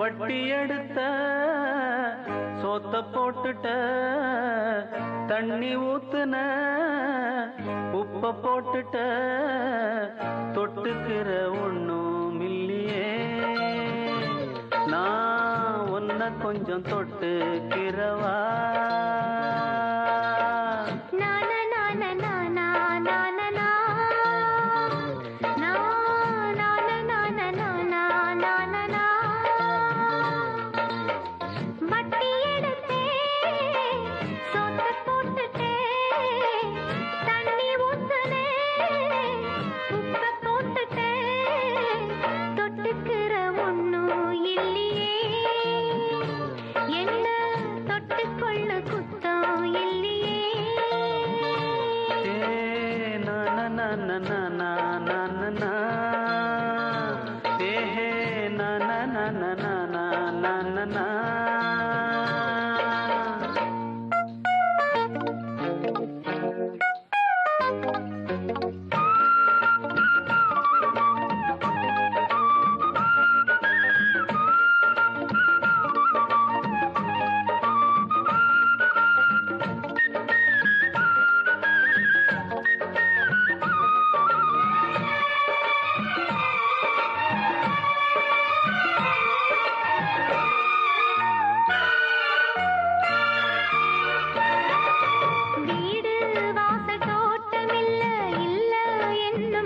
வட்டி எடுத்த சோத்த போட்டுட்ட தண்ணி ஊத்துன உப்ப போட்டுட்ட தொட்டுக்கிற ஒண்ணும் இல்லையே. நான் உன்னை கொஞ்சம் தொட்டுக்கிறவா? ஏ ஹே நான நான நானா நான நா. வீடு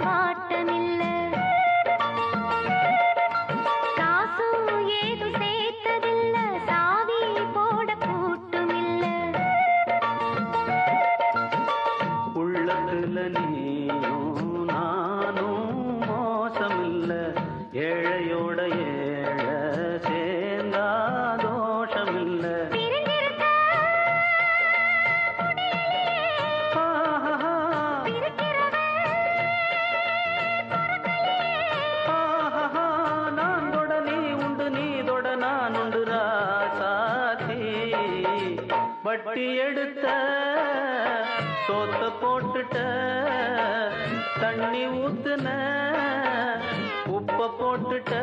ஆட்டமில்ல காசும் ஏதும் சேர்த்ததில்ல. சாவி போட கூட்டுமில்ல. உள்ளத்துல நீயும் நானும் மோசமில்ல. ஏழையோட வட்டி எடுத்த சோத்த போட்டுட்ட தண்ணி ஊத்துன உப்ப போட்டுட்ட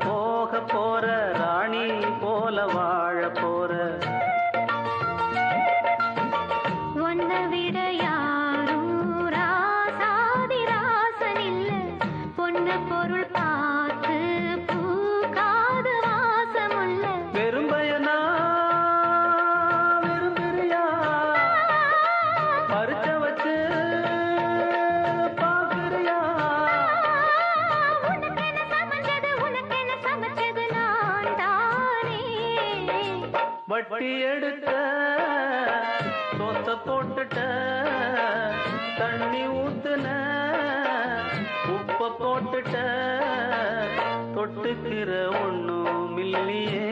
போக போற ராணி போல வாழ போ வட்டி எடுத்த சொத்த போட்டுட்ட தண்ணி ஊத்துன உப்ப போட்டுட்ட தொட்டுக்கிற ஒண்ணும் இல்லையே.